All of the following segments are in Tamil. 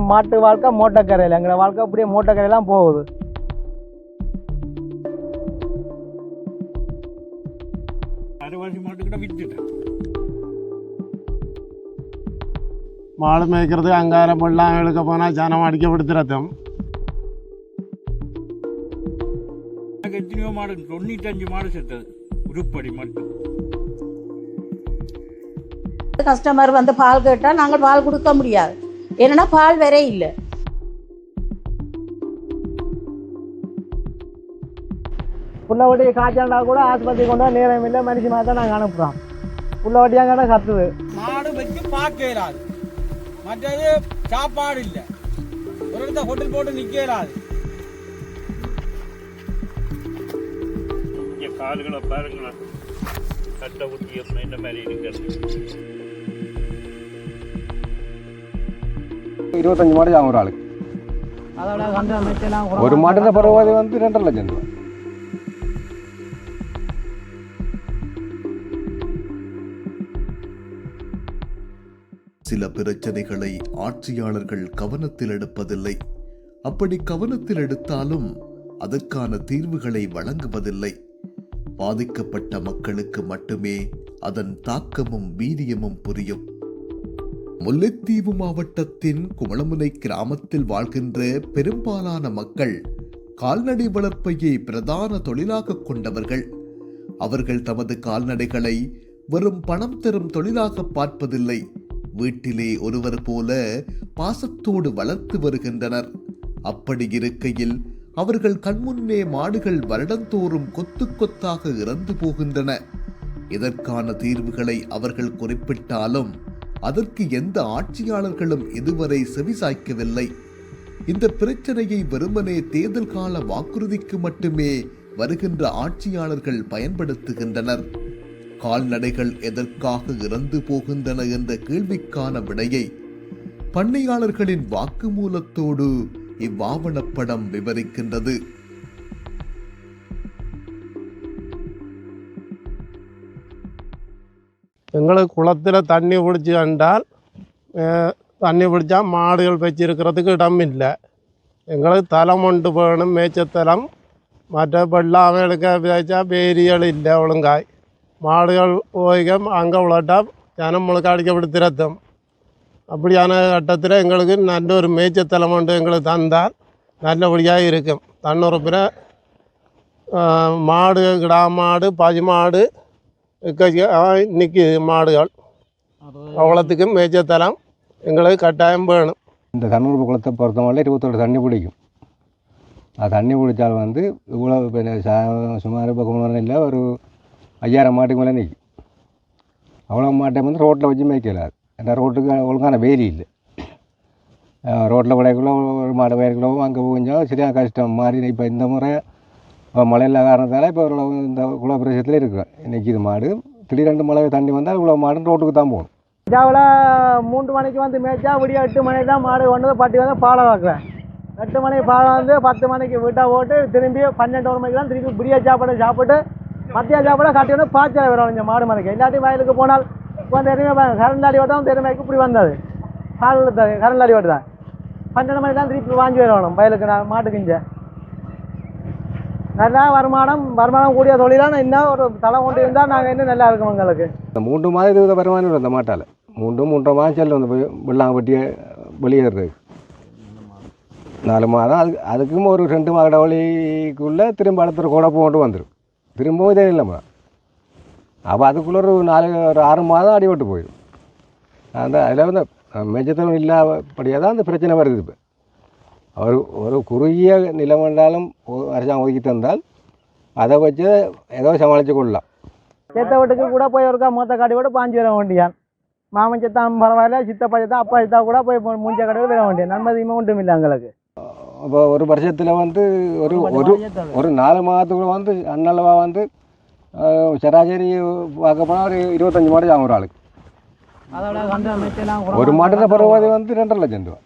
மாட்டு வாழ்க்கை மோட்டக்கரையில். எங்களை வாழ்க்கை அப்படியே மோட்டக்கரையெல்லாம் போகுது. மாடு மேய்க்கிறது அங்காரம் வெள்ளம் இழுக்க போனால் ஜனம் அடிக்கப்படுத்துறதும். எத்தனையோ மாடு தொண்ணூத்தஞ்சு மாடு செத்தது. உருப்படி மட்டும் கஸ்டமர் வந்து பால் கேட்டால் நாங்கள் பால் கொடுக்க முடியாது. ஏன்னா பால் வேற இல்லை. புள்ள வட்டி காய்ச்சல்னா கூட ஆஸ்பத்திரி கொண்டு வந்து நேரம் இல்லை மனுஷன் மாதிரி தான் நாங்கள் அனுப்புகிறோம் புள்ள வட்டியாங்க கத்துது மாடு வச்சு பார்க்க இயலாது. மற்றது சாப்பாடு இல்லை. ஒரு இடத்த ஹோட்டல் போட்டு நிற்க இயலாது. இங்கே கால்களை பாருங்களேன். கட்டை ஊட்டி இந்த மாதிரி இருக்கிறது. இருபத்தஞ்சு மாடு ஆகும் ஒரு ஆளுக்கு. அதோட கண்டு அமைச்செல்லாம் ஒரு மாட்டுல பரவாயில்ல வந்து ரெண்டரை லட்சம் ரூபா சில பிரச்சனைகளை ஆட்சியாளர்கள் கவனத்தில் எடுப்பதில்லை. அப்படி கவனத்தில் எடுத்தாலும் அதற்கான தீர்வுகளை வழங்குவதில்லை. பாதிக்கப்பட்ட மக்களுக்கு மட்டுமே அதன் தாக்கமும் வீரியமும் புரியும். முல்லைத்தீவு மாவட்டத்தின் குமளமுனை கிராமத்தில் வாழ்கின்ற பெரும்பாலான மக்கள் கால்நடை வளர்ப்பையே பிரதான தொழிலாக கொண்டவர்கள். அவர்கள் தமது கால்நடைகளை வெறும் பணம் தரும் தொழிலாக பார்ப்பதில்லை. வீட்டிலே ஒருவர் போல பாசத்தோடு வளர்த்து வருகின்றனர். அப்படி இருக்கையில் அவர்கள் கண்முன்னே மாடுகள் வருடந்தோறும் கொத்து கொத்தாக இறந்து போகின்றன. இதற்கான தீர்வுகளை அவர்கள் குறிப்பிட்டாலும் அதற்கு எந்த ஆட்சியாளர்களும் இதுவரை செவிசாய்க்கவில்லை. இந்த பிரச்சனையை வெறுமனே தேர்தல் கால வாக்குறுதிக்கு மட்டுமே வருகின்ற ஆட்சியாளர்கள் பயன்படுத்துகின்றனர். கால்நடைகள் எதற்காக இறந்து போகின்றன என்ற கேள்விக்கான விடையை பண்ணையாளர்களின் வாக்குமூலத்தோடு இவ்வாவணப்படம் விவரிக்கின்றது. எங்களுக்கு குளத்தில் தண்ணி பிடிச்சி கண்டால் தண்ணி பிடிச்சா மாடுகள் வச்சிருக்கிறதுக்கு இடம் இல்லை. எங்களுக்கு தலம் கொண்டு போகணும் மேய்ச்சத்தலம். மற்ற வெள்ளாமை எடுக்க விதைச்சா வேரிகள் இல்லை ஒழுங்காய். மாடுகள் போய்க்க அங்கே விளாட்டா ஜனம் முழுக்க அடிக்கப்படுத்திரத்தும் அப்படியான கட்டத்தில் எங்களுக்கு நல்ல ஒரு மேய்ச்சத்தலம் ஒன்று எங்களுக்கு தந்தால் நல்லபடியாக இருக்கும். தன்னுறுப்பின மாடு கிடா மாடு பசு மாடு நிற்கிது மாடுகள். அவ்வளோத்துக்கு மேய்ச்சத்தலம் எங்களுக்கு கட்டாயம் வேணும். இந்த தண்ணூர் குளத்தை பொறுத்தவரை இருபத்தோரு தண்ணி பிடிக்கும். அது தண்ணி பிடிச்சால் வந்து இவ்வளோ சுமார் இப்போ இல்லை ஒரு ஐயாயிரம் மாட்டுக்கு மேலே நிற்கும் அவ்வளோ மாட்டை வந்து ரோட்டில் வச்சு மேய்க்கலாது ஏன்னா ரோட்டுக்கு ஒழுங்கான வேலி இல்லை. ரோட்டில் விடைக்குள்ள ஒரு மாடு வயலுக்குள்ளோ அங்கே கொஞ்சம் சரியான கஷ்டம். மாறி இப்போ இந்த முறை மழை இல்லாத காரணத்தால் இப்போ இவ்வளோ இந்த குள பிரதேசத்தில் இருக்கிறோம் இன்னைக்கு இது மாடு திடீரெண்டு மழை தண்ணி வந்தால் இவ்வளோ மாடு ரோட்டுக்கு தான் போகணும். இதாவில் மூன்று மணிக்கு வந்து மேய்ச்சா விடிய எட்டு மணிக்கு தான் மாடு கொண்டு பட்டி வந்து பாலை வைக்கிறேன் எட்டு மணிக்கு பாலை வந்து பத்து மணிக்கு வீட்டை போட்டு திரும்பி பன்னெண்டு ஒரு மணிக்கு தான் திரும்பி விடிய சாப்பாடு சாப்பிட்டு மத்திய சாப்பாடு கட்டி வந்து பாய்ச்சல் வரும் இந்த மாடு மணிக்கு இல்லாட்டி வயலுக்கு போனால் இப்போ தெரியுமே கரண்டாடி ஓட்டம் தெரியுமைக்கு இப்படி வந்தது. காலில் கரண்டாடி ஓட்டு தான் பன்னெண்டு மணிக்கு தான் திருப்பி வாங்கி வரணும் வயலுக்கு நான் மாட்டுக்கு இங்கே நல்லா வருமானம் வருமானம் கூடிய தொழிலாக இன்னும் ஒரு தளம் கொண்டு இருந்தால் நாங்கள் இன்னும் நல்லா இருக்கோம் எங்களுக்கு. இந்த மூன்று மாதம் இருபது வருமானம் வரும் இந்த மாட்டால் மூன்று மூன்றரை மாதம் செல்லும் அந்த போய் வெள்ளாங்க வெட்டியை வெளியேறது. நாலு மாதம் அதுக்கு அதுக்கும் ஒரு ரெண்டு மாத வழிக்குள்ளே திரும்ப அடுத்த குழப்பம் கொண்டு வந்துடும் திரும்பவும் இதே இல்லைம்மா அப்போ அதுக்குள்ளே ஒரு நாலு ஒரு ஆறு மாதம் அடிபட்டு போயிடும் அந்த அதில் வந்து மெஜத்தனம் இல்லாதபடியாக தான் அந்த பிரச்சனை வருது இப்போ. ஒரு ஒரு குறுகிய நிலம் என்றாலும் அரசாங்கம் ஒதுக்கி தந்தால் அதை வச்சு ஏதோ சமாளித்து கொள்ளலாம். செத்த வீட்டுக்கு கூட போய் ஒருக்கா மூத்த காட்டி கூட பாஞ்சு வர வேண்டியான். மாமன் செத்தான் பரவாயில்ல சித்தப்பா செத்தா அப்பா செத்தா கூட போய் மூஞ்ச கடை வர வேண்டியது நன்மதியுமே ஒன்றும் இல்லை எங்களுக்கு. இப்போ ஒரு வருஷத்தில் வந்து ஒரு ஒரு ஒரு நாலு மாதத்துக்குள்ள வந்து அன்னளவா வந்து சராசரி பார்க்க போனால் ஒரு இருபத்தஞ்சி மாடு ஆகும் ஒரு ஆளுக்கு ஒரு மாட்டில் பருவாதி வந்து ரெண்டரை லட்சம் ரூபா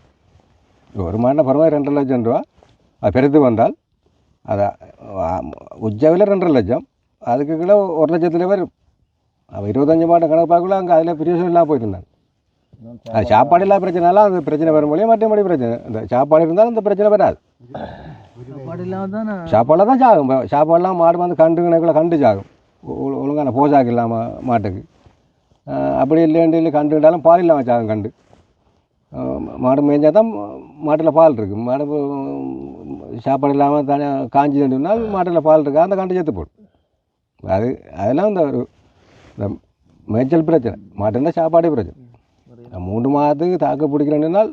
ஒரு மாட்டில் பருவாதி ரெண்டரை லட்சம் ரூபா. அது பெருத்து வந்தால் அது உஜ்ஜாவில் ரெண்டரை லட்சம். அதுக்கு கீழே ஒரு லட்சத்தில் வரும். அப்போ இருபத்தஞ்சி மாட்டை கணக்கு பார்க்கல அங்கே அதில் பிரியோசனம் இல்லாமல் போயிருந்தாங்க அது சாப்பாடு இல்லாத பிரச்சனைலாம் அது பிரச்சனை வரும் மொழியும் மற்றபடி பிரச்சனை. இந்த சாப்பாடு இருந்தாலும் இந்த பிரச்சனை வராது. சாப்பாடு இல்லாமல் தானே? சாப்பாடில் தான் சாகும். சாப்பாடுலாம் மாடு வந்து கண்டு கணக்குள்ள கண்டு சாகும். ஒழு- ஒழுங்கான போசாக்கு இல்லாமல் மாட்டுக்கு. அப்படி இல்லைன்னு இல்லை கண்டுட்டாலும் பால் இல்லாமல் சாகும் கண்டு. மாடு மேய்ஞ்சால் தான் மாட்டில் பால் இருக்குது மாடு சாப்பாடு இல்லாமல் தனி காஞ்சி தண்டுனால் மாட்டில் பால் இருக்குது அந்த கண்டு செத்து போடும். அது அதெல்லாம் இந்த ஒரு இந்த மேய்ச்சல் பிரச்சனை. மாட்டுன்னா சாப்பாடே பிரச்சனை. மூணு மாதத்துக்கு தாக்கு பிடிக்கிறேன்னால்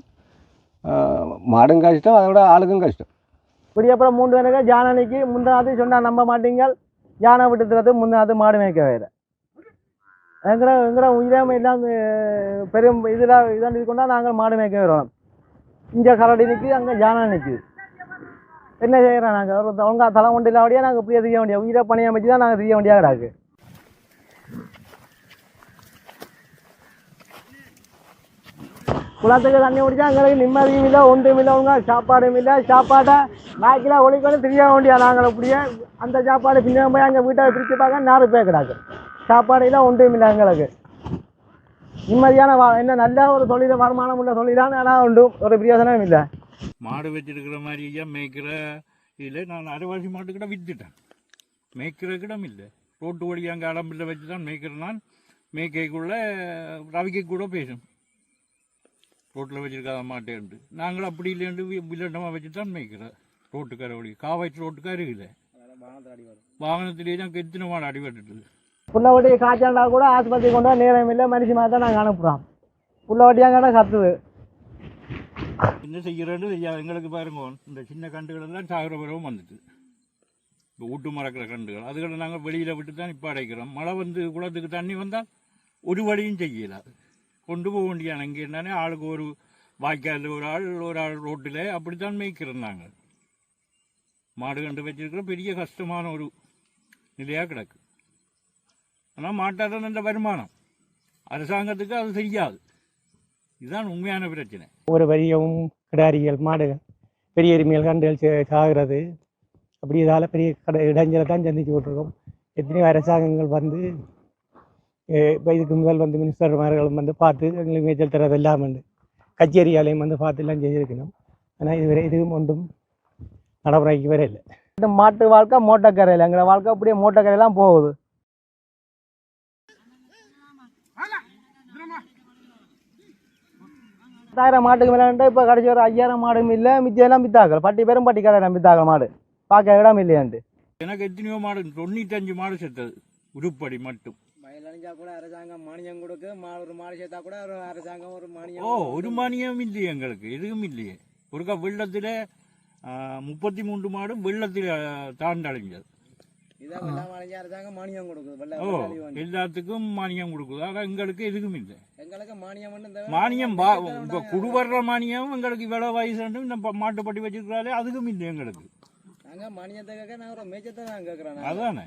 மாடும் கஷ்டம் அதோட ஆளுக்கும் கஷ்டம். இப்படி அப்புறம் மூன்று எனக்கு ஜானனிக்கு முந்தினாவது சொன்னால் நம்ப மாட்டீங்க யானை விட்டுறது முந்தினாத்து மாடு மேய்க்க வேறு எங்கட எங்கட உயிராம எல்லாம் பெரும் இதில் இதான் இது கொண்டா நாங்கள் மாடு மேய்க்க வரோம் இங்கே கரடி நிற்குது அங்கே ஜானா நிற்குது என்ன செய்கிறோம் நாங்கள் ஒழுங்கா தலை கொண்டு இல்லாமடியா நாங்கள் இப்படியே செய்ய வேண்டிய உயிரை பணியை வச்சு தான் நாங்கள் செய்ய வேண்டியா கிடாக்கு. குளத்துக்கு தண்ணி குடிச்சா எங்களுக்கு நிம்மதியும் இல்லை ஒன்றும் இல்லை ஒழுங்கா சாப்பாடும் இல்லை. சாப்பாட்டை நாய்க்கில் ஒழிக்கொண்டு தெரிய வேண்டியா நாங்கள் அப்படியே அந்த சாப்பாடு பின்னாடி போய் அங்கே வீட்டை பிரித்து பார்க்க நேரம் பேர் கிடாக்கு. சாப்பாடு இல்லை ஒன்றும் இல்லை எங்களுக்கு. நிம்மதியான வா என்ன நல்ல ஒரு தொழில் வருமானம் உள்ள தொழிலான ஆனால் உண்டு. ஒரு பிரயோசனம் இல்லை. மாடு வச்சிருக்கிற மாதிரி ஐயா மேய்க்கிற இதில் நான் அரைவாசி மாட்டுக்கிட்ட வித்துட்டேன். மேய்க்கிறதுக்கு இடம் இல்லை. ரோட்டு வழி அங்கே அடம்பில் வச்சு தான் மேய்க்கிறேன் நான். மேய்க்கைக்குள்ள ரவிக்கு கூட பேசும். ரோட்டில் வச்சிருக்காத மாட்டேன்ட்டு நாங்கள் அப்படி இல்லைன்ட்டு வில்லண்டமாக வச்சு தான் மேய்க்கிறோம் ரோட்டுக்கரை வழி. காவாய்ச்சி ரோட்டுக்காரு இல்லை. வாகனத்திலேயே தான் கெத்தின மாடு அடிபட்டுட்டு புள்ளவட்டியை காய்ச்சாண்டா கூட ஆஸ்பத்திரி கொண்டு வர நேரம் இல்லை மனுஷன் மாதிரி தான் நாங்கள் அனுப்புகிறோம் புள்ள வட்டியாங்க கத்துது என்ன செய்கிறேன்னு தெரியாது. எங்களுக்கு பாருங்க இந்த சின்ன கண்டுகள் எல்லாம் சாகுற பருவம் வந்துட்டு. இப்போ ஊட்டு மறக்கிற கண்டுகள். அதுகளை நாங்கள் வெளியில் விட்டு தான் இப்போ அடைக்கிறோம் மழை வந்து குளத்துக்கு தண்ணி வந்தால் ஒரு வழியும் செய்யல. கொண்டு போக வேண்டியான இங்கே என்னன்னே ஆளுக்கு ஒரு வாய்க்கால் ஒரு ஆள் ஒரு ஆள் ரோட்டில் அப்படித்தான் மேய்க்கிறோம் நாங்கள் மாடு கண்டு வச்சிருக்கிற பெரிய கஷ்டமான ஒரு நிலையாக கிடக்கு. ஆனால் மாட்டாத நல்ல வருமானம்? அரசாங்கத்துக்கு அது செய்யாது இதுதான் உண்மையான பிரச்சனை. ஒரு வரியவும் கிடாரிகள் மாடுகள் பெரிய எருமைகள் கண்டுகள் சாகிறது. அப்படி இதால் பெரிய கடை இடைஞ்சலை தான் சந்திச்சு விட்ருக்கோம் எத்தனையோ அரசாங்கங்கள் வந்து இப்போ இதுக்கு முதல் வந்து மினிஸ்டர்மார்களும் வந்து பார்த்து எங்களுக்கு மேய்ச்சல் தரது எல்லாம் உண்டு. கச்சேரியாலையும் வந்து பார்த்து எல்லாம் செய்திருக்கணும். ஆனால் இதுவரை இதுவும் ஒன்றும் நடைமுறைக்கு வர இல்லை இந்த மாட்டு வாழ்க்கை மோட்டக்கரையில் எங்களை வாழ்க்கை அப்படியே மோட்டக்கரையெல்லாம் போகுது. பத்தாயிரம் மாட்டுக்கு விளையாண்டு இப்போ கடைசி ஒரு ஐயாயிரம் மாடும் இல்லை மிச்சம் எல்லாம் வித்தாக்கள் பட்டி பேரும் பட்டி கடை வித்தாக்கள் மாடு. பார்க்க இடம் இல்லையாண்டு எனக்கு எத்தனையோ மாடு தொண்ணூத்தஞ்சு மாடு செத்தது. உருப்படி மட்டும். மயில் அணிஞ்சா கூட அரசாங்கம் மானியம் கொடுக்கு மா- ஒரு மாடு சேர்த்தா கூட ஒரு அரசாங்கம் ஒரு ஓ மானியம் ஒரு மானியம் இல்லையே எங்களுக்கு. எதுவும் இல்லையே. ஒருக்கா வெள்ளத்தில் முப்பத்தி மூன்று மாடு வெள்ளத்தில் தாண்டடைஞ்சது இதான் வெள்ளம் அணிஞ்சா அரசாங்கம் மானியம் கொடுக்குது. எல்லாத்துக்கும் மானியம் கொடுக்குது. ஆனால் எங்களுக்கு எதுவும் இல்லை எங்களுக்கு மானியம் மானியம் இப்போ குடுவர்ற மானியம் எங்களுக்கு இவ்வளோ வயசு இந்த மாட்டுப்பட்டி வச்சிருக்கிறாலே அதுக்கும் இல்லை எங்களுக்கு. மானியத்தை கேட்க நான் ஒரு கேட்குறேன் அதானே?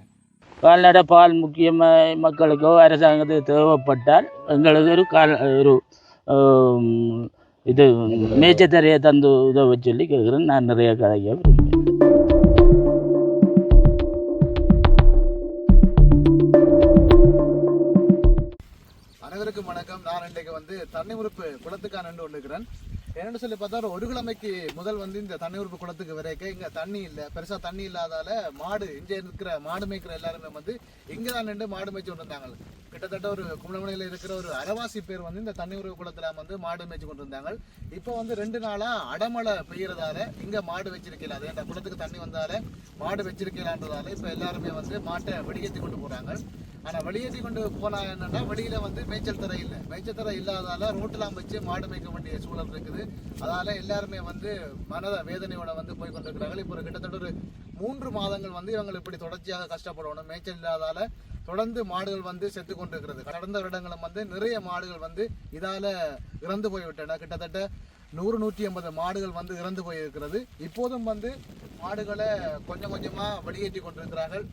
கால்நடை பால் முக்கியமாக மக்களுக்கோ அரசாங்கத்துக்கு தேவைப்பட்டால் எங்களுக்கு ஒரு கால் ஒரு இது மேய்ச்சத்தரையை தந்து உதவ சொல்லி கேட்குறேன். நான் நிறைய கதைக்க நான் இன்றைக்கு வந்து தண்ணி உறுப்பு குளத்துக்கான நின்று இருக்கிறேன் என்னென்னு சொல்லி பார்த்தா ஒரு ஒரு கிழமைக்கு முதல் வந்து இந்த தண்ணி உறுப்பு குளத்துக்கு வரைக்கும் இங்கே தண்ணி இல்லை பெருசாக தண்ணி இல்லாதால மாடு இங்கே இருக்கிற மாடு மேய்க்கிற எல்லாருமே வந்து இங்கே தான் நின்று மாடு மேய்ச்சி கொண்டு இருந்தாங்க கிட்டத்தட்ட ஒரு கும்பலமணியில் இருக்கிற ஒரு அரைவாசி பேர் வந்து இந்த தண்ணி உறுப்பு குளத்தில் வந்து மாடு மேய்ச்சி கொண்டு இருந்தாங்க இப்போ வந்து ரெண்டு நாளாக அடமழை பெய்யறதால இங்கே மாடு வச்சிருக்கல அது குளத்துக்கு தண்ணி வந்தாலே மாடு வச்சிருக்கலான்றதால இப்போ எல்லாருமே வந்து மாட்டை வெடிக்கேற்றி கொண்டு போகிறாங்க ஆனால் வெளியேற்றி கொண்டு போனா என்னன்னா வெளியில வந்து மேய்ச்சல் தரை இல்லை. மேய்ச்சல் தரை இல்லாதால ரோட்டெலாம் வச்சு மாடு மேய்க்க வேண்டிய சூழல் இருக்குது. அதனால் எல்லாருமே வந்து மனத வேதனையோட வந்து போய் கொண்டிருக்கிறார்கள். இப்போ ஒரு கிட்டத்தட்ட ஒரு மூன்று மாதங்கள் வந்து இவங்க இப்படி தொடர்ச்சியாக கஷ்டப்படணும். மேய்ச்சல் இல்லாதால தொடர்ந்து மாடுகள் வந்து செத்து கொண்டிருக்கிறது. கடந்த வருடங்களும் வந்து நிறைய மாடுகள் வந்து இதால் இறந்து போய்விட்டன. கிட்டத்தட்ட நூறு நூற்றி ஐம்பது மாடுகள் வந்து இறந்து போயிருக்கிறது. இப்போதும் வந்து மாடுகளை கொஞ்சம் கொஞ்சமாக வெளியேற்றி கொண்டிருக்கிறார்கள்.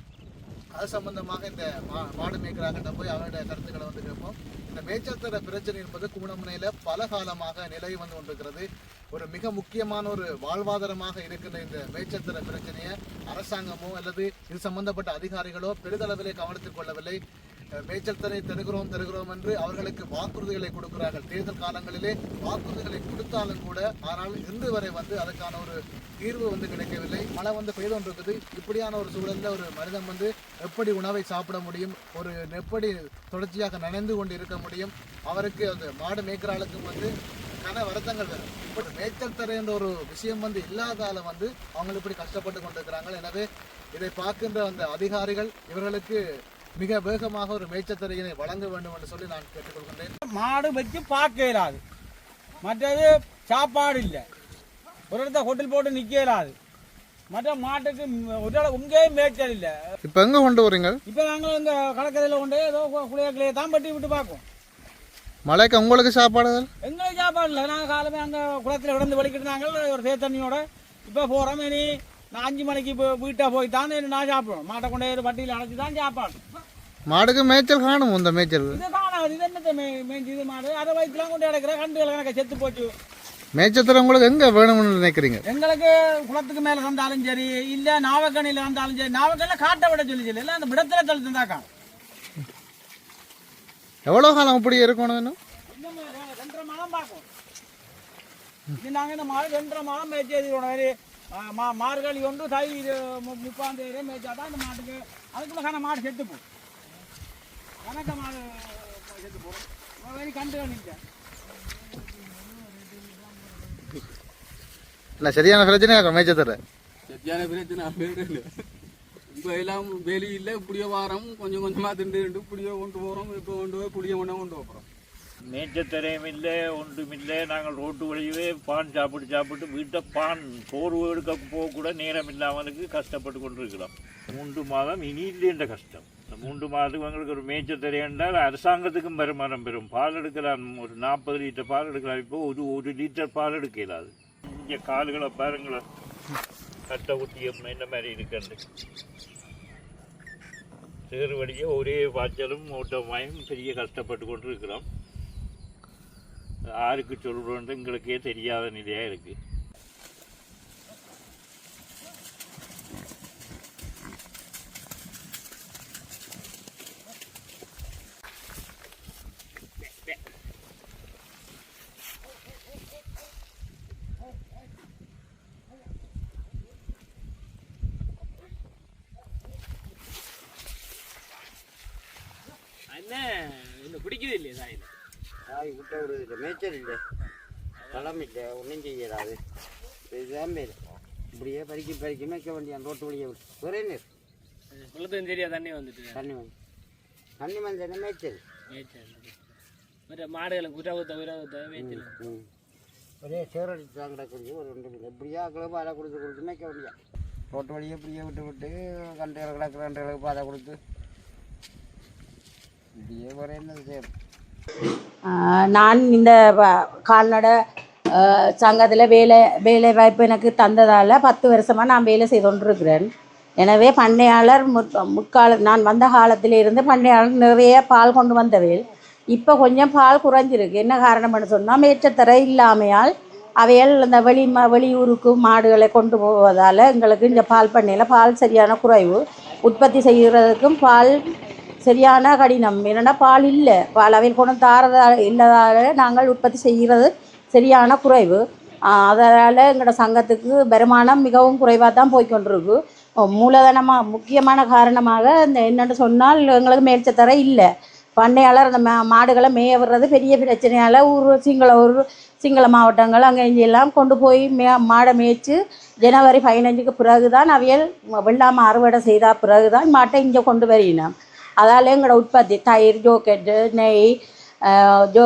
அது சம்பந்தமாக இந்த மா- மாடு மேய்க்கிறாங்கிட்ட போய் அவருடைய கருத்துக்களை வந்து கேட்போம். இந்த மேய்ச்சல் தர பிரச்சனை என்பது குமணமுனையில பல காலமாக நிலவி வந்து கொண்டிருக்கிறது. ஒரு மிக முக்கியமான ஒரு வாழ்வாதாரமாக இருக்கின்ற இந்த மேய்ச்சல் தர பிரச்சனையை அரசாங்கமோ அல்லது இது சம்பந்தப்பட்ட அதிகாரிகளோ பெரிதளவிலே கவனத்தில் கொள்ளவில்லை. அஹ், மேய்ச்சல் தரை தருகிறோம் தருகிறோம் என்று அவர்களுக்கு வாக்குறுதிகளை கொடுக்கிறார்கள். தேர்தல் காலங்களிலே வாக்குறுதிகளை கொடுத்தாலும் கூட ஆனால் இன்று வரை வந்து அதற்கான ஒரு தீர்வு வந்து கிடைக்கவில்லை. மழை வந்து பெய்து கொண்டிருக்குது. இப்படியான ஒரு சூழலில் ஒரு மனிதன் வந்து எப்படி உணவை சாப்பிட முடியும்? ஒரு எப்படி தொடர்ச்சியாக நனைந்து கொண்டு இருக்க முடியும்? அவருக்கு அந்த மாடு மேய்க்கிறாளுக்கும் வந்து கன வருத்தங்கள் வரும். இப்படி மேய்ச்சல் தரை என்ற ஒரு விஷயம் வந்து இல்லாதால வந்து அவங்க இப்படி கஷ்டப்பட்டு கொண்டிருக்கிறாங்க எனவே இதை பார்க்கின்ற அந்த அதிகாரிகள் இவர்களுக்கு மிக வேகமாக ஒரு மேய்ச்சத்தரையினை வழங்க வேண்டும் என்று சொல்லி நான் கேட்டுக்கொள்கின்றேன். மாடு வச்சு பார்க்க இயலாது. மற்றது சாப்பாடு இல்லை. ஒரு இடத்த ஹோட்டல் போட்டு நிற்க இயலாது. மற்ற மாட்டுக்கு ஒரு இடம் உங்கேயும் மேய்ச்சல் இல்லை. இப்போ எங்கே கொண்டு வரீங்க? இப்போ நாங்கள் இந்த கடற்கரையில் கொண்டு ஏதோ குளியக்கிளையை தான் பட்டி விட்டு பார்ப்போம் மழைக்கு உங்களுக்கு சாப்பாடு எங்களுக்கு சாப்பாடு இல்லை. நாங்கள் காலமே அங்கே குளத்தில் விடந்து வலிக்கிட்டு நாங்கள் ஒரு சேத்தண்ணியோட இப்போ போகிறோம் இனி நான் அஞ்சு மணிக்கு இப்போ வீட்டை போய் தான் நான் சாப்பிடுவோம் மாட்டை கொண்டு போய் பட்டியில் அடைச்சி தான் சாப்பாடு. மாடுக்கு மேய்ச்சல் காணும் இந்த மேய்ச்சல். செத்து போச்சு. மேய்ச்சத்தரை உங்களுக்கு எங்கே வேணும்னு நினைக்கிறீங்க? எங்களுக்கு குளத்துக்கு மேலே வந்தாலும் சரி இல்லை நாவக்கணியில் வந்தாலும் சரி நாவக்கணியில் காட்டை விட சொல்லி சொல்லி. இல்லை அந்த விடத்தில் தள்ளி தந்தாக்கா எவ்வளோ காலம் இப்படி இருக்கணும் இன்னும்? ரெண்டரை மாதம் பார்க்கும் நாங்கள் இந்த மாடு ரெண்டரை மாதம் மேய்ச்சி மார்கழி ஒன்று தை இது மு- முப்பாம் தேதி மேய்ச்சா தான் இந்த மாட்டுக்கு அதுக்குள்ள கண மாடு செத்து போகும். கணக்க மாடு செத்து போகும் வேறு கண்டு இல்லை சரியான பிரச்சனையாக மேய்ச்சத்தரை சரியான பிரச்சனை இப்போ எல்லாம் வெளி இல்லை இப்படியோ வாரம் கொஞ்சம் கொஞ்சமாக திண்டு திண்டு இப்படியோ கொண்டு போகிறோம் இப்போ கொண்டு போய் புளிய கொண்டா கொண்டு போகிறோம் மேய்ச்சத்தரையும் இல்லை ஒன்றும் இல்லை. நாங்கள் ரோட்டு வழியவே பான் சாப்பிட்டு சாப்பிட்டு வீட்டை பான் சோறு எடுக்க போக கூட நேரம் இல்லாமலுக்கு கஷ்டப்பட்டு கொண்டிருக்கிறோம். மூன்று மாதம் இனி இல்லைன்ற கஷ்டம். இந்த மூன்று மாதத்துக்கு எங்களுக்கு ஒரு மேய்ச்சல் தெரியாண்டால் அரசாங்கத்துக்கும் வருமானம் பெறும். பால் எடுக்கலாம். ஒரு நாற்பது லிட்டர் பால் எடுக்கலாம். இப்போ ஒரு ஒரு லிட்டர் பால் எடுக்கலாது. இங்கே கால்களை பாருங்களேன் கட்டை ஊட்டியம் இந்த மாதிரி இருக்கிறது சேறு வழியே ஒரே வாய்ச்சலும் ஓட்டமாயும் பெரிய கஷ்டப்பட்டு கொண்டு இருக்கிறோம் யாருக்கு சொல்கிறோன்ட்டு எங்களுக்கே தெரியாத நிலையாக இருக்குது என்ன? இன்னும் பிடிக்குது இல்லையா சாயில் தாய் விட்ட ஒரு இது மேய்ச்சல் இல்லை. களம் இல்லை. ஒன்றும் செய்யலாது இதுதான் பேர் இப்படியே பறிக்கி பறிக்கி மேய்க்க வேண்டிய ரோட்டு வழியை விட்டு ஒரே நீர். குளத்துக்கும் சரியா தண்ணி வந்துட்டு. தண்ணி வந்து. தண்ணி வந்தேன்னா மேய்ச்சல் மேய்ச்சல் மற்ற மாடுகளை குற குத்த மேய்ச்சல். ஒரே சேரடிச்சு தான் கிடக்குது. ஒரு ரெண்டு மீன். எப்படியா கிளம்பு அதை கொடுத்து கொடுத்து மேய்க்க வேண்டியா ரோட்டு வழியை இப்படியே விட்டு விட்டு கண்டைகளை கிடக்குற கண்டைகளுக்கு பாதை கொடுத்து இப்படியே ஒரே என்ன செய்யணும் ஆஹ் நான் இந்த கால்நடை சங்கத்தில் வேலை வேலை வாய்ப்பு எனக்கு தந்ததால் பத்து வருஷமாக நான் வேலை செய்து கொண்டிருக்கிறேன். எனவே பண்ணையாளர் முற்கால நான் வந்த காலத்தில் இருந்து பண்ணையாளர் நிறைய பால் கொண்டு வந்தவேல் இப்போ கொஞ்சம் பால் குறைஞ்சிருக்கு. என்ன காரணம்னு சொன்னால் மேற்றத்தரை இல்லாமையால் அவையால் இந்த வெளி ம வெளியூருக்கு மாடுகளை கொண்டு போவதால் எங்களுக்கு இந்த பால் பண்ணையில் பால் சரியான குறைவு. உற்பத்தி செய்கிறதுக்கும் பால் சரியான கடினம். என்னென்னா பால் இல்லை. பால் அவையில் கொண்டு தாரதா இல்லாதால நாங்கள் உற்பத்தி செய்கிறது சரியான குறைவு. அதனால் எங்களோட சங்கத்துக்கு வருமானம் மிகவும் குறைவாக தான் போய்க்கொண்டிருக்கு மூலதனமாக முக்கியமான காரணமாக இந்த என்னென்னு சொன்னால் எங்களுக்கு மேல்ச்சத்தரை இல்லை. பண்ணையாளர் அந்த மா மாடுகளை மேய விடுறது பெரிய பிரச்சனையால் ஊர் சிங்கள ஊர் சிங்கள மாவட்டங்கள் அங்கே இங்கே எல்லாம் கொண்டு போய் மே மாடை மேய்ச்சி ஜனவரி பதினஞ்சுக்கு பிறகு தான் அவியல் வெள்ளாமை அறுவடை செய்தால் பிறகு தான் மாட்டை இங்கே கொண்டு வரையினோம் அதால் எங்களோட உற்பத்தி தயிர் ஜோக்கெட்டு நெய் ஜோ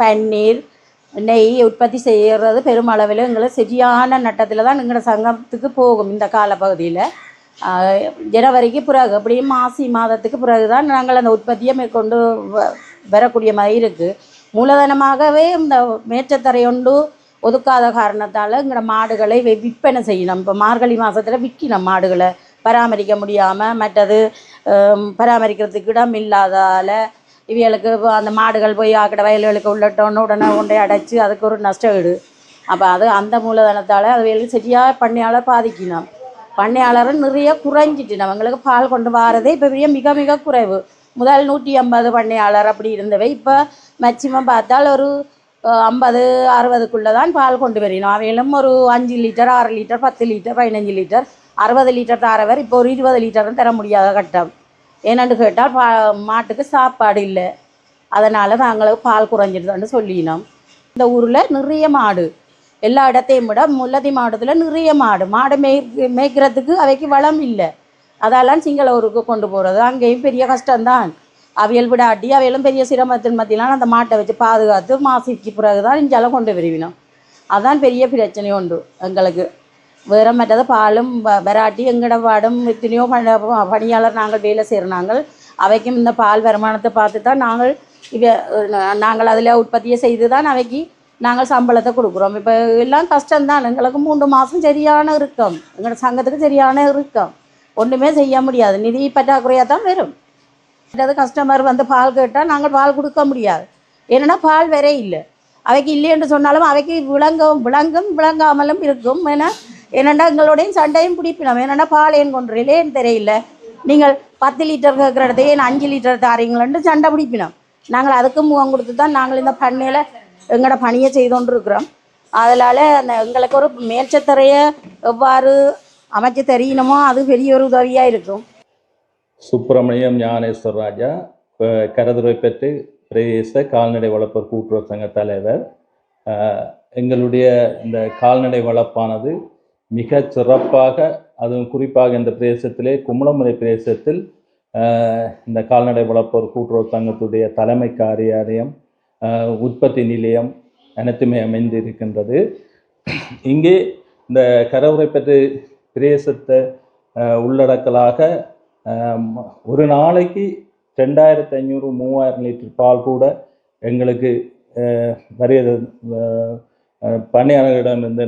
பன்னீர் நெய் உற்பத்தி செய்கிறது பெருமளவில் எங்களை சரியான நட்டத்தில் தான் எங்களோட சங்கத்துக்கு போகும் இந்த காலப்பகுதியில் ஜனவரிக்கு பிறகு அப்படியும் மாசி மாதத்துக்கு பிறகு தான் நாங்கள் அந்த உற்பத்தியை மேற்கொண்டு வ- வரக்கூடிய மாதிரி இருக்குது மூலதனமாகவே இந்த மேற்றத்தரையொண்டு ஒதுக்காத காரணத்தால் எங்களோட மாடுகளை விற்பனை செய்யணும் இப்போ மார்கழி மாதத்தில் விற்கணும் மாடுகளை பராமரிக்க முடியாமல் மற்றது பராமரிக்கிறதுக்கு இடம் இல்லாதால் இவைகளுக்கு அந்த மாடுகள் போய் ஆக்கிட வயல்களுக்கு உள்ளட்டோன்னு உடனே கொண்டே அடைச்சி அதுக்கு ஒரு நஷ்டம் ஈடு அப்போ அது அந்த மூலதனத்தால் அவைகளுக்கு சரியாக பண்ணையாளர் பாதிக்கணும் பண்ணையாளரும் நிறைய குறைஞ்சிட்டு அவங்களுக்கு பால் கொண்டு வரதே இப்போ பெரிய மிக மிக குறைவு. முதல் நூற்றி ஐம்பது பண்ணையாளர் அப்படி இருந்தவை. இப்போ மேக்சிமம் பார்த்தால் ஒரு ஐம்பது அறுபதுக்குள்ளே தான் பால் கொண்டு வரணும் அவையிலும் ஒரு அஞ்சு லிட்டர் ஆறு லிட்டர் பத்து லிட்டர் பதினஞ்சு லிட்டர் அறுபது லிட்டர் தாரவர் இப்போ ஒரு இருபது லிட்டரும் தர முடியாத கட்டம். என்னென்று கேட்டால் பா மாட்டுக்கு சாப்பாடு இல்லை. அதனால் நாங்களுக்கு பால் குறைஞ்சிடுதான்னு சொல்லினோம். இந்த ஊரில் நிறைய மாடு. எல்லா இடத்தையும் விட முல்லதி மாவட்டத்தில் நிறைய மாடு. மாடு மேய் மேய்க்கிறதுக்கு அவைக்கு வளம் இல்லை. அதெல்லாம் சிங்களூருக்கு கொண்டு போகிறது அங்கேயும் பெரிய கஷ்டம்தான். அவியல் விடாட்டி அவையெல்லாம் பெரிய சிரமத்தின் மத்தியிலாம் அந்த மாட்டை வச்சு பாதுகாத்து மாசிக்கு பிறகு தான் இஞ்சாலும் கொண்டு வருவினோம். அதான் பெரிய பிரச்சனை உண்டு எங்களுக்கு. வெறும் மற்றது பாலும் வராட்டி எங்கட பாடும் எத்தனையோ பண பணியாளர் நாங்கள் வேலை நாங்கள் அவைக்கும் இந்த பால் வருமானத்தை பார்த்து தான் நாங்கள் இவ நாங்கள் அதில் உற்பத்தியை செய்து தான் அவைக்கு நாங்கள் சம்பளத்தை கொடுக்குறோம். இப்போ எல்லாம் கஷ்டம்தான். எங்களுக்கு மூன்று மாதம் சரியான இருக்கும் எங்களோட சங்கத்துக்கு சரியான இருக்கும் ஒன்றுமே செய்ய முடியாது. நிதி பற்றாக்குறையாக தான் வரும். மற்றது கஸ்டமர் வந்து பால் கேட்டால் நாங்கள் பால் கொடுக்க முடியாது. ஏன்னா பால் வேற இல்லை. அவைக்கு இல்லைன்னு சொன்னாலும் அவைக்கு விளங்கும் விளங்கும் விளங்காமலும் இருக்கும். ஏன்னா என்னென்னா எங்களோடையும் சண்டையும் பிடிப்பினோம். என்னென்னா பால் கொன்றையிலேன்னு தெரியல. நீங்கள் பத்து லிட்டர் கேட்குற இடத்தையே அஞ்சு லிட்டர் தாரீங்களேன்ட்டு சண்டை பிடிப்பினோம். நாங்கள் அதுக்கும் முகம் கொடுத்து தான் நாங்கள் இந்த பண்ணையில் எங்களோட பணியை செய்து இருக்கிறோம் அதனால் அந்த எங்களுக்கு ஒரு மேல்ச்சத்தரையை எவ்வாறு அமைச்சு தெரியணுமோ அது பெரிய ஒரு உதவியாக இருக்கும். சுப்பிரமணியம் ஞானேஸ்வர் ராஜா அஹ் கரதுரைப்பற்று பிரதேச கால்நடை வளர்ப்பர் கூட்டுறவு சங்க தலைவர். எங்களுடைய இந்த கால்நடை வளர்ப்பானது மிக சிறப்பாக அதுவும் குறிப்பாக இந்த பிரதேசத்திலே கும்பலமுறை பிரதேசத்தில் இந்த கால்நடை வளர்ப்போர் கூட்டுறவு சங்கத்துடைய தலைமை காரியாலயம் உற்பத்தி நிலையம் அனைத்துமே அமைந்து இருக்கின்றது இங்கே இந்த கரவுரைப்பற்று பிரதேசத்தை உள்ளடக்கலாக ஒரு நாளைக்கு ரெண்டாயிரத்தி ஐநூறு மூவாயிரம் லிட்டர் பால் கூட எங்களுக்கு அஹ், வருகிறது. அஹ்,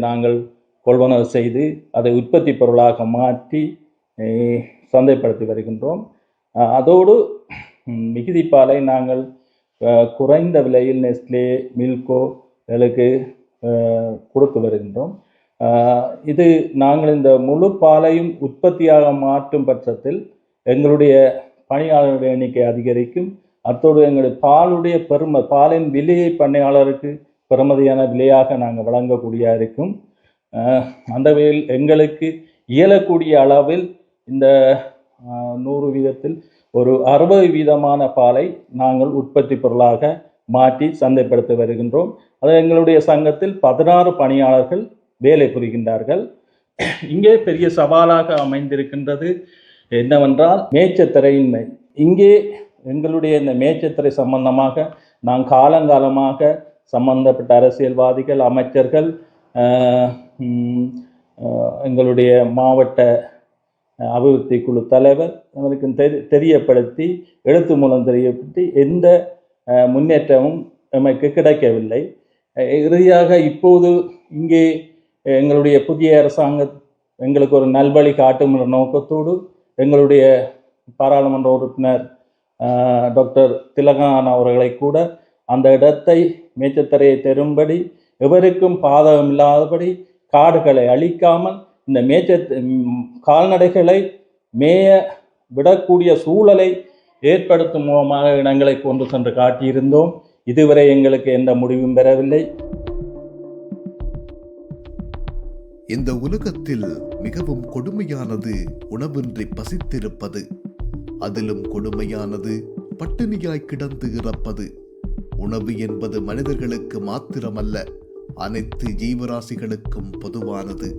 நாங்கள் கொள்வனவு செய்து அதை உற்பத்தி பொருளாக மாற்றி சந்தைப்படுத்தி வருகின்றோம். அதோடு மிகுதி பாலை நாங்கள் குறைந்த விலையில் நெஸ்லே மில்கோ எங்களுக்கு கொடுத்து வருகின்றோம். இது நாங்கள் இந்த முழு பாலையும் உற்பத்தியாக மாற்றும் பட்சத்தில் எங்களுடைய பணியாளர்களுடைய எண்ணிக்கை அதிகரிக்கும். அத்தோடு எங்களுடைய பாலுடைய பெருமை பாலின் விலையை பண்ணையாளருக்கு பெருமதியான விலையாக நாங்கள் வழங்கக்கூடிய இருக்கும். அந்த வகையில் எங்களுக்கு இயலக்கூடிய அளவில் இந்த நூறு வீதத்தில் ஒரு அறுபது வீதமான பாலை நாங்கள் உற்பத்தி பொருளாக மாற்றி சந்தைப்படுத்தி வருகின்றோம். அது எங்களுடைய சங்கத்தில் பதினாறு பணியாளர்கள் வேலை புரிகின்றார்கள். இங்கே பெரிய சவாலாக அமைந்திருக்கின்றது என்னவென்றால் மேய்ச்சத்திரையின்மை இங்கே எங்களுடைய இந்த மேய்ச்சத்திரை சம்பந்தமாக நாங்கள் காலங்காலமாக சம்பந்தப்பட்ட அரசியல்வாதிகள் அமைச்சர்கள் எங்களுடைய மாவட்ட அபிவிருத்தி குழு தலைவர் அவருக்கு தெரி தெரியப்படுத்தி எழுத்து மூலம் தெரியப்படுத்தி எந்த முன்னேற்றமும் நமக்கு கிடைக்கவில்லை. இறுதியாக இப்போது இங்கே எங்களுடைய புதிய அரசாங்கம் எங்களுக்கு ஒரு நல்வழி காட்டும் என்ற நோக்கத்தோடு எங்களுடைய பாராளுமன்ற உறுப்பினர் டாக்டர் திலகான் அவர்களை கூட அந்த இடத்தை மேச்சத்தரையை தரும்படி எவருக்கும் பாதகம் இல்லாதபடி காடுகளை அழிக்காமல் இந்த மேய்ச்ச கால்நடைகளை மேய விடக்கூடிய சூழலை ஏற்படுத்தும் மூலமாக இனங்களை கொண்டு சென்று காட்டியிருந்தோம். இதுவரை எங்களுக்கு எந்த முடிவும் பெறவில்லை. இந்த உலகத்தில் மிகவும் கொடுமையானது உணவின்றி பசித்திருப்பது. அதிலும் கொடுமையானது பட்டினியாய் கிடந்து இறப்பது. உணவு என்பது மனிதர்களுக்கு மாத்திரமல்ல அனைத்து ஜீவராசிகளுக்கும் பொதுவானது.